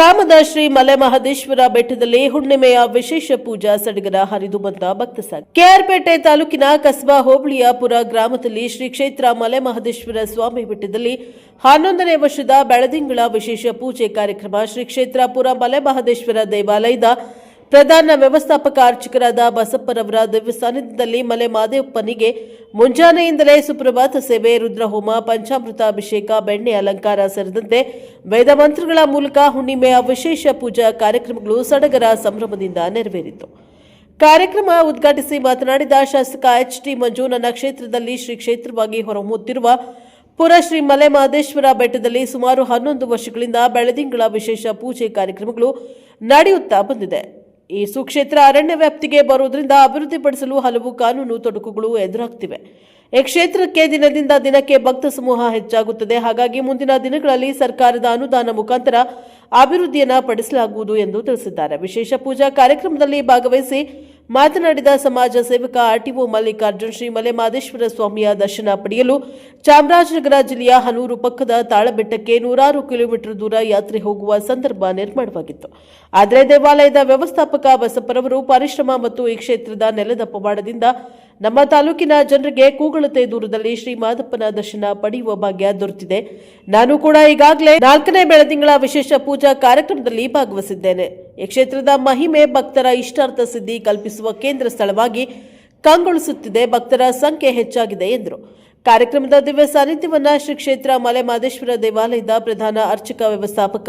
ಗ್ರಾಮದ ಶ್ರೀ ಮಲೆ ಮಹದೇಶ್ವರ ಬೆಟ್ಟದಲ್ಲಿ ಹುಣ್ಣಿಮೆಯ ವಿಶೇಷ ಪೂಜಾ ಸಡಗರ ಹರಿದು ಬಂದ ಭಕ್ತ ಸಂಘ. ಕೆಆರ್ಪೇಟೆ ತಾಲೂಕಿನ ಕಸ್ಬಾ ಹೋಬಳಿಯ ಪುರ ಗ್ರಾಮದಲ್ಲಿ ಶ್ರೀ ಕ್ಷೇತ್ರ ಮಲೆ ಮಹದೇಶ್ವರ ಸ್ವಾಮಿ ಬೆಟ್ಟದಲ್ಲಿ ಹನ್ನೊಂದನೇ ವರ್ಷದ ಬೆಳದಿಂಗಳ ವಿಶೇಷ ಪೂಜೆ ಕಾರ್ಯಕ್ರಮ ಶ್ರೀ ಕ್ಷೇತ್ರ ಪುರ ಮಲೆ ಮಹದೇಶ್ವರ ದೇವಾಲಯದ ಪ್ರಧಾನ ವ್ಯವಸ್ಥಾಪಕ ಅರ್ಚಕರಾದ ಬಸಪ್ಪರವರ ದಿವ್ಯ ಸಾನ್ನಿಧ್ಯದಲ್ಲಿ ಮಲೆ ಮಾದೇವಪ್ಪನಿಗೆ ಮುಂಜಾನೆಯಿಂದಲೇ ಸುಪ್ರಭಾತ ಸೇವೆ, ರುದ್ರಹೋಮ ಪಂಚಾಮೃತ ಅಭಿಷೇಕ ಬೆಣ್ಣೆ ಅಲಂಕಾರ ಸೇರಿದಂತೆ ವೇದ ಮಂತ್ರಗಳ ಮೂಲಕ ಹುಣ್ಣಿಮೆಯ ವಿಶೇಷ ಪೂಜಾ ಕಾರ್ಯಕ್ರಮಗಳು ಸಡಗರ ಸಂಭ್ರಮದಿಂದ ನೆರವೇರಿತು. ಕಾರ್ಯಕ್ರಮ ಉದ್ಘಾಟಿಸಿ ಮಾತನಾಡಿದ ಶಾಸಕ ಎಚ್ ಟಿ ಮಂಜು, ನನ್ನ ಕ್ಷೇತ್ರದಲ್ಲಿ ಶ್ರೀ ಕ್ಷೇತ್ರವಾಗಿ ಹೊರಹೊಮ್ಮುತ್ತಿರುವ ಪುರ ಶ್ರೀ ಮಲೆ ಮಹದೇಶ್ವರ ಬೆಟ್ಟದಲ್ಲಿ ಸುಮಾರು ಹನ್ನೊಂದು ವರ್ಷಗಳಿಂದ ಬೆಳದಿಂಗಳ ವಿಶೇಷ ಪೂಜೆ ಕಾರ್ಯಕ್ರಮಗಳು ನಡೆಯುತ್ತಾ ಬಂದಿದೆ. ಈ ಸುಕ್ಷೇತ್ರ ಅರಣ್ಯ ವ್ಯಾಪ್ತಿಗೆ ಬರುವುದರಿಂದ ಅಭಿವೃದ್ಧಿಪಡಿಸಲು ಹಲವು ಕಾನೂನು ತೊಡಕುಗಳು ಎದುರಾಗ್ತಿವೆ. ಈ ಕ್ಷೇತ್ರಕ್ಕೆ ದಿನದಿಂದ ದಿನಕ್ಕೆ ಭಕ್ತ ಸಮೂಹ ಹೆಚ್ಚಾಗುತ್ತದೆ. ಹಾಗಾಗಿ ಮುಂದಿನ ದಿನಗಳಲ್ಲಿ ಸರ್ಕಾರದ ಅನುದಾನ ಮುಖಾಂತರ ಅಭಿವೃದ್ಧಿಯನ್ನು ಪಡಿಸಲಾಗುವುದು ಎಂದು ತಿಳಿಸಿದ್ದಾರೆ. ವಿಶೇಷ ಪೂಜಾ ಕಾರ್ಯಕ್ರಮದಲ್ಲಿ ಭಾಗವಹಿಸಿ ಮಾತನಾಡಿದ ಸಮಾಜ ಸೇವಕ ಆರ್ಟಿಒ ಮಲ್ಲಿಕಾರ್ಜುನ್ ಶ್ರೀ ಮಲೆ ಮಾದೇಶ್ವರ ಸ್ವಾಮಿಯ ದರ್ಶನ ಪಡೆಯಲು ಚಾಮರಾಜನಗರ ಜಿಲ್ಲೆಯ ಹನೂರು ಪಕ್ಕದ ತಾಳಬೆಟ್ಟಕ್ಕೆ ನೂರಾರು ಕಿಲೋಮೀಟರ್ ದೂರ ಯಾತ್ರೆ ಹೋಗುವ ಸಂದರ್ಭ ನಿರ್ಮಾಣವಾಗಿತ್ತು. ಆದರೆ ದೇವಾಲಯದ ವ್ಯವಸ್ಥಾಪಕ ಬಸಪ್ಪರವರು ಪರಿಶ್ರಮ ಮತ್ತು ಈ ಕ್ಷೇತ್ರದ ನೆಲದ ಪವಾಡದಿಂದ ನಮ್ಮ ತಾಲೂಕಿನ ಜನರಿಗೆ ಕೂಗಳತೆ ದೂರದಲ್ಲಿ ಶ್ರೀ ಮಾದಪ್ಪನ ದರ್ಶನ ಪಡೆಯುವ ಭಾಗ್ಯ ದೊರೆತಿದೆ. ನಾನು ಕೂಡ ಈಗಾಗಲೇ ನಾಲ್ಕನೇ ಬೆಳದಿಂಗಳ ವಿಶೇಷ ಪೂಜಾ ಕಾರ್ಯಕ್ರಮದಲ್ಲಿ ಭಾಗವಹಿಸಿದ್ದೇನೆ. ಈ ಕ್ಷೇತ್ರದ ಮಹಿಮೆ ಭಕ್ತರ ಇಷ್ಟಾರ್ಥ ಸಿದ್ಧಿ ಕಲ್ಪಿಸುವ ಕೇಂದ್ರ ಸ್ಥಳವಾಗಿ ಕಂಗೊಳಿಸುತ್ತಿದೆ. ಭಕ್ತರ ಸಂಖ್ಯೆ ಹೆಚ್ಚಾಗಿದೆ ಎಂದರು. ಕಾರ್ಯಕ್ರಮದ ದಿವ್ಯ ಸಾನ್ನಿಧ್ಯವನ್ನ ಶ್ರೀ ಕ್ಷೇತ್ರ ಮಲೆ ಮಾದೇಶ್ವರ ದೇವಾಲಯದ ಪ್ರಧಾನ ಅರ್ಚಕ ವ್ಯವಸ್ಥಾಪಕ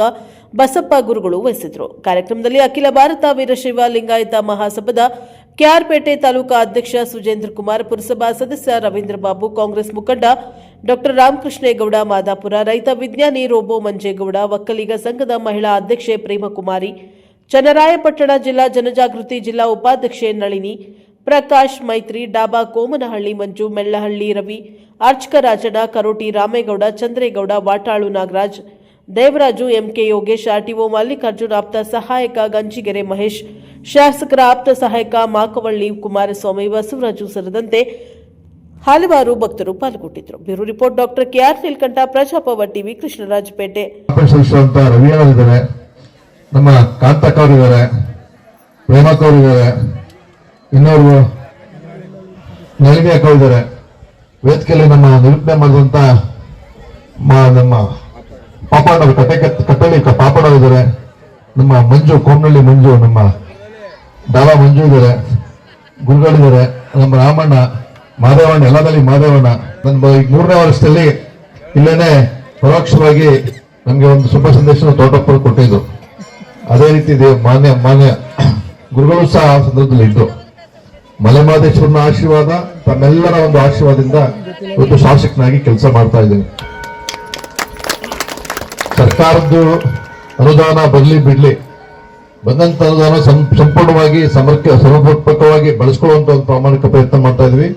ಬಸಪ್ಪ ಗುರುಗಳು ವಹಿಸಿದ್ರು. ಕಾರ್ಯಕ್ರಮದಲ್ಲಿ ಅಖಿಲ ಭಾರತ ವೀರಶೈವ ಲಿಂಗಾಯತ ಮಹಾಸಭಾದ ಕೆಆರ್ಪೇಟೆ ತಾಲೂಕಾ ಅಧ್ಯಕ್ಷ ಸುಜೇಂದ್ರ ಕುಮಾರ್, ಪುರಸಭಾ ಸದಸ್ಯ ರವೀಂದ್ರ ಬಾಬು, ಕಾಂಗ್ರೆಸ್ ಮುಖಂಡ ಡಾಕ್ಟರ್ ರಾಮಕೃಷ್ಣೇಗೌಡ, ಮಾದಾಪುರ ರೈತ ವಿಜ್ಞಾನಿ ರೋಬೋ ಮಂಜೇಗೌಡ, ಒಕ್ಕಲಿಗ ಸಂಘದ ಮಹಿಳಾ ಅಧ್ಯಕ್ಷೆ ಪ್ರೇಮಕುಮಾರಿ ಚನ್ನರಾಯಪಟ್ಟಣ ಜಿಲ್ಲಾ ಜನಜಾಗೃತಿ ಜಿಲ್ಲಾ ಉಪಾಧ್ಯಕ್ಷೆ ನಳಿನಿ ಪ್ರಕಾಶ್ ಮೈತ್ರಿ ಡಾಬಾ ಕೋಮನಹಳ್ಳಿ ಮಂಜು ಮೆಳ್ಳಹಳ್ಳಿ ರವಿ ಅರ್ಚಕ ರಾಜಣ್ಣ ಕರೋಟಿ ರಾಮೇಗೌಡ ಚಂದ್ರೇಗೌಡ ವಾಟಾಳು ನಾಗರಾಜ್ ದೇವರಾಜು ಎಂಕೆ ಯೋಗೇಶ್ ಆರ್ಟಿಒ ಮಲ್ಲಿಕಾರ್ಜುನ್ ಆಪ್ತ ಸಹಾಯಕ ಗಂಜಿಗೆರೆ ಮಹೇಶ್ ಶಾಸಕರ ಆಪ್ತ ಸಹಾಯಕ ಮಾಕವಳ್ಳಿ ಕುಮಾರಸ್ವಾಮಿ ಬಸವರಾಜು ಸೇರಿದಂತೆ ಹಲವಾರು ಭಕ್ತರು ಪಾಲ್ಗೊಂಡಿದ್ದರು bureau report doctor K R Neelkanth ಪ್ರಜಾಪವ TV Krishnarajpet ಅಂತ ರವಿ ಅವರಿದ್ದಾರೆ ನಮ್ಮ ಕಾಂತಕ್ಕ ಅವರಿದ್ದಾರೆ ಪ್ರೇಮಕ್ಕ ಅವರಿದ್ದಾರೆ ಇನ್ನೊಬ್ರು ನಳಿನಿ ಅಕ್ಕ ಇದ್ದಾರೆ ವೇದಿಕೆಯಲ್ಲಿ ನಮ್ಮ ನಿರೂಪಣೆ ಮಾಡಿದಂತ ನಮ್ಮ ಪಾಪಣ್ಣ ಕಟ್ಟೆ ಕಟ್ಟಲಿ ಪಾಪಣ್ಣ ಇದ್ದಾರೆ. ನಮ್ಮ ಮಂಜು, ಕೋಮನಳ್ಳಿ ಮಂಜು, ನಮ್ಮ ಬಾಬಾ ಮಂಜು ಇದ್ದಾರೆ. ಗುರುಗಳಿದ್ದಾರೆ. ನಮ್ಮ ರಾಮಣ್ಣ, ಮಾದೇವಣ್ಣ, ಎಲ್ಲದಲ್ಲಿ ಮಾದೇವಣ್ಣ. ನನ್ನ ಮೂರನೇ ವರ್ಷದಲ್ಲಿ ಇಲ್ಲೇನೆ ಪರೋಕ್ಷವಾಗಿ ನಮಗೆ ಒಂದು ಶುಭ ಸಂದೇಶ ತೋಟಪ್ಪರು ಕೊಟ್ಟಿದ್ದು. ಅದೇ ರೀತಿ ಇದೆ, ಮಾನ್ಯ ಮಾನ್ಯ ಗುರುಗಳು ಸಹ ಆ ಸಂದರ್ಭದಲ್ಲಿ ಇದ್ದು. ಮಲೆಮಹದೇಶ್ವರನ ಆಶೀರ್ವಾದ, ತಮ್ಮೆಲ್ಲರ ಒಂದು ಆಶೀರ್ವಾದದಿಂದ ಒಂದು ಶಾಸಕನಾಗಿ ಕೆಲಸ ಮಾಡ್ತಾ ಇದ್ದೀನಿ. ಸರ್ಕಾರದ್ದು ಅನುದಾನ ಬರಲಿ, ಬಿಡಲಿ. ಬಂದಂತ ಅನುದಾನ ಸಂಪೂರ್ಣವಾಗಿ ಸಮರ್ಕ, ಸಮರ್ಪಕವಾಗಿ ಬಳಸ್ಕೊಳ್ಳುವಂತ ಒಂದು ಪ್ರಾಮಾಣಿಕ ಪ್ರಯತ್ನ ಮಾಡ್ತಾ ಇದ್ವಿ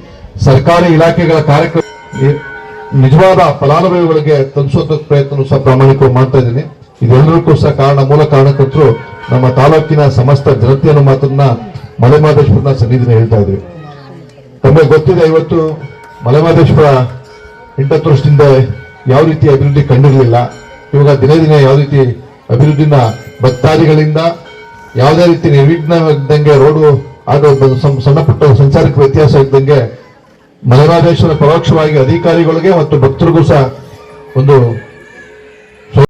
ಸರ್ಕಾರಿ ಇಲಾಖೆಗಳ ಕಾರ್ಯಕ್ರಮ ನಿಜವಾದ ಫಲಾನುಭವಿಗಳಿಗೆ ತಲುಪಿಸುವಂತ ಪ್ರಯತ್ನ ಸಹ ಪ್ರಾಮಾಣಿಕವಾಗಿ ಮಾಡ್ತಾ ಇದ್ದೀನಿ. ಇದೆಲ್ಲರಿಗೂ ಸಹ ಕಾರಣ, ಮೂಲ ಕಾರಣಕರ್ತರು ನಮ್ಮ ತಾಲೂಕಿನ ಸಮಸ್ತ ಜನತೆಯನ್ನು ಮಾತನ್ನ ಮಲೆಮಹದೇಶ್ವರನ ಸನ್ನಿಧಿನ ಹೇಳ್ತಾ ಇದ್ವಿ. ತಮಗೆ ಗೊತ್ತಿದೆ ಇವತ್ತು ಮಲೆಮಹದೇಶ್ವರ ಎಂಟತ್ತು ವರ್ಷದಿಂದ ಯಾವ ರೀತಿ ಅಭಿವೃದ್ಧಿ ಕಂಡಿರಲಿಲ್ಲ. ಇವಾಗ ದಿನೇ ದಿನೇ ಯಾವ ರೀತಿ ಅಭಿವೃದ್ಧಿನ ಭಕ್ತಾದಿಗಳಿಂದ ಯಾವುದೇ ರೀತಿ ನಿರ್ವಿಘ್ನ ಇದ್ದಂಗೆ ರೋಡು ಆಗೋ ಸಣ್ಣ ಪುಟ್ಟ ಸಂಚಾರಕ್ಕೆ ವ್ಯತ್ಯಾಸ ಇದ್ದಂಗೆ ಮಲೆಮಹದೇಶ್ವರ ಪರೋಕ್ಷವಾಗಿ ಅಧಿಕಾರಿಗಳಿಗೆ ಮತ್ತು ಭಕ್ತರಿಗೂ ಸಹ ಒಂದು